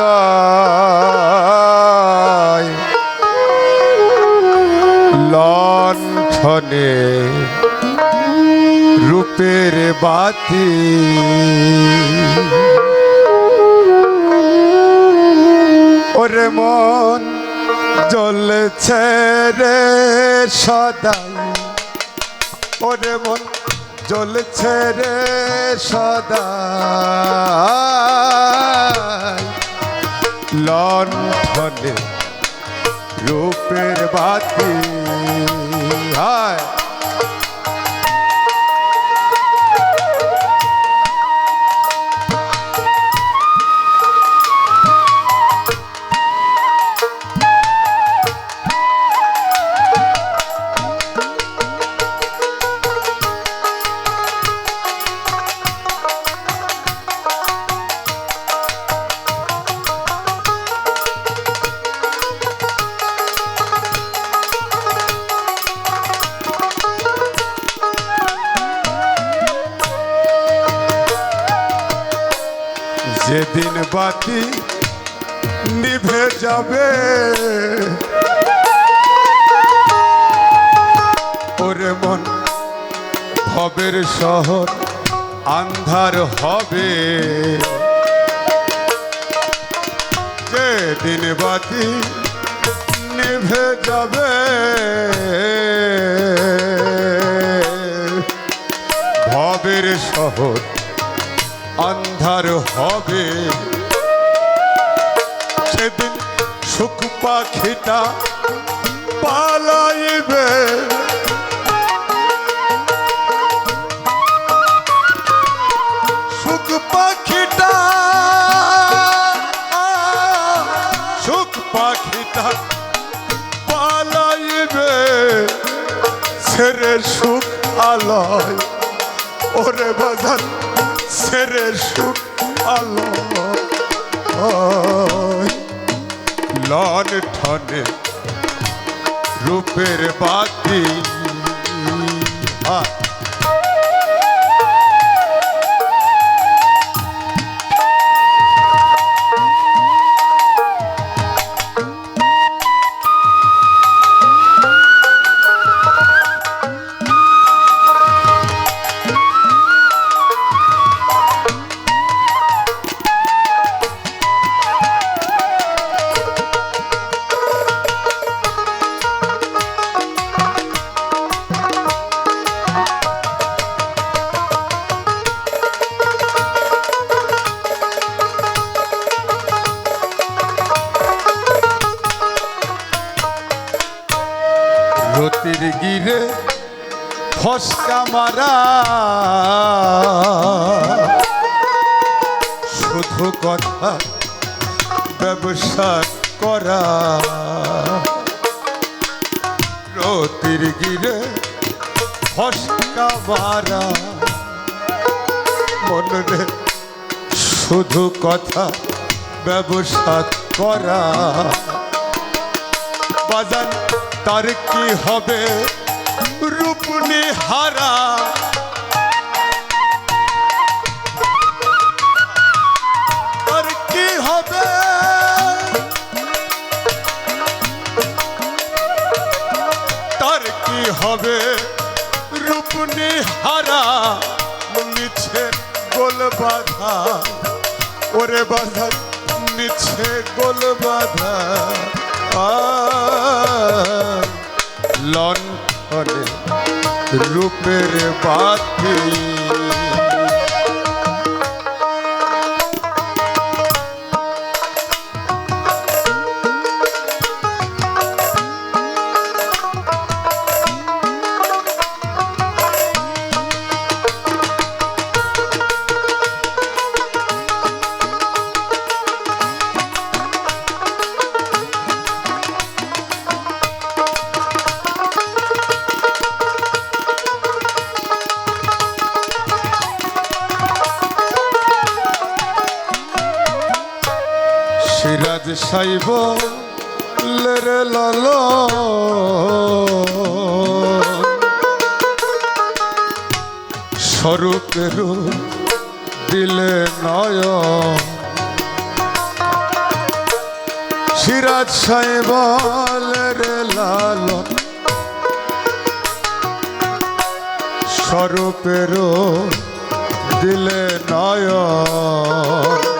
হৃদয় রূপের বাতি ওরে মন জ্বলছে রে সদাই। ওরে মন জ্বলছে রে সদাই। লণ্ঠনে রূপের বাতি। হায় যেদিন বাতি নিভে যাবে। ওরে মন, ভবের শহর আন্ধার হবে। যেদিন বাতি নিভে যাবে। ভবের শহর আন্ধার হবে। সেদিন সুখ পাখিটা পালাইবে। সুখ পাখিটা সুখ পাখিটা পালাইবে। ছেড়ে সুখ আলয়, ওরে বাজার ছেড়ে সুখ আলো লন ঠনে রূপের বাতি। আ- রতির গিরে ফসকা মারা। শুধু কথা ব্যবসা করা। রতির গিরে ফসকা মারা। মনে শুধু কথা ব্যবসা করা। বাজান তার কি হবে? রূপনি হারা তার কি হবে? তার কি হবে? রূপনি হারা নিচ্ছে গোল বাধা। ওরে বাধা নিচ্ছে গোল বাধা। লণ্ঠনে রূপের বাতি সিরাজ সাইব লেরে লাল স্বরূপের দিলে নয় সিরাজ সাহেবের লালন। স্বরূপেরও দিলে নয়ন।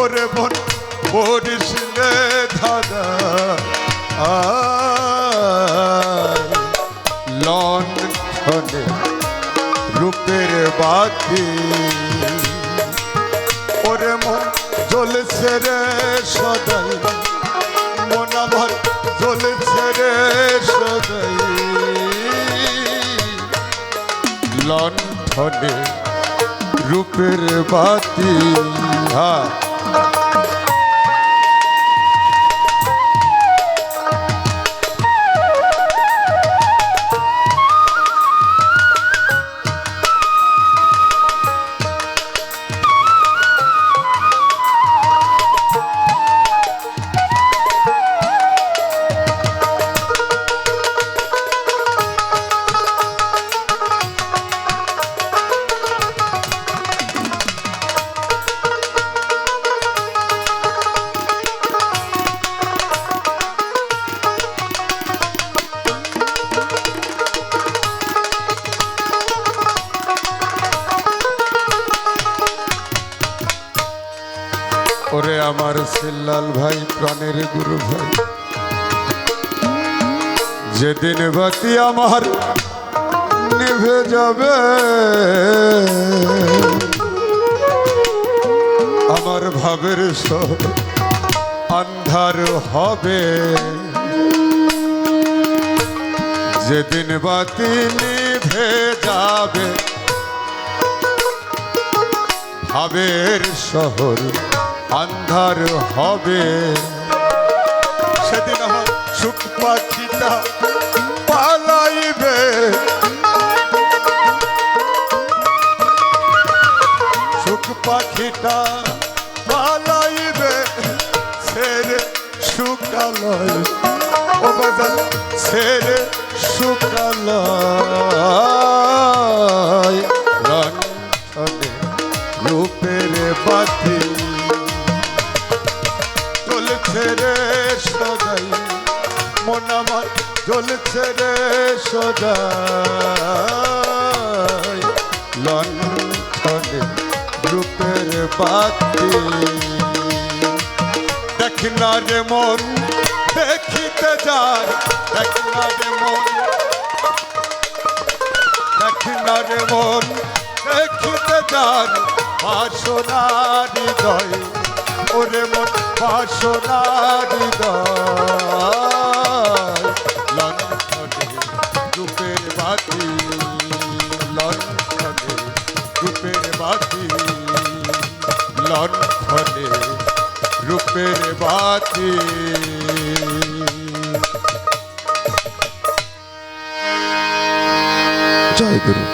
ওরে মন পরিসনে ধাঁধায় লন ছনে রূপের বাতি। ওরে মন জ্বলছে রে সদাই। মন আমার জ্বলছে রে সদাই। লণ্ঠনে রূপের বাতি। হা ওরে আমার সিল্লাল ভাই, প্রাণের গুরু ভাই। যেদিন বাতি আমার নিভে যাবে, আমার ভাবের সব আন্ধার হবে। যেদিন বাতি নিভে যাবে, ভাবের শহর আন্ধার হবে। সেদিন আমার পালাইবে। সুখ পাখিটা পালাইবে। ছেড়ে সুকালয়। ও বাজার ছেড়ে সুকালয়। মন আমার চলছে রে সদাই লণ্ঠনে রূপের বাতি। দেখ না রে মন, দেখিতে যায় দেখ না রে মন, দেখ না রে মন, দেখিতে যান বাসনার হৃদয়, ওরে মন বাসনার হৃদয়। লণ্ঠনে রূপের বাতি জয় গুরু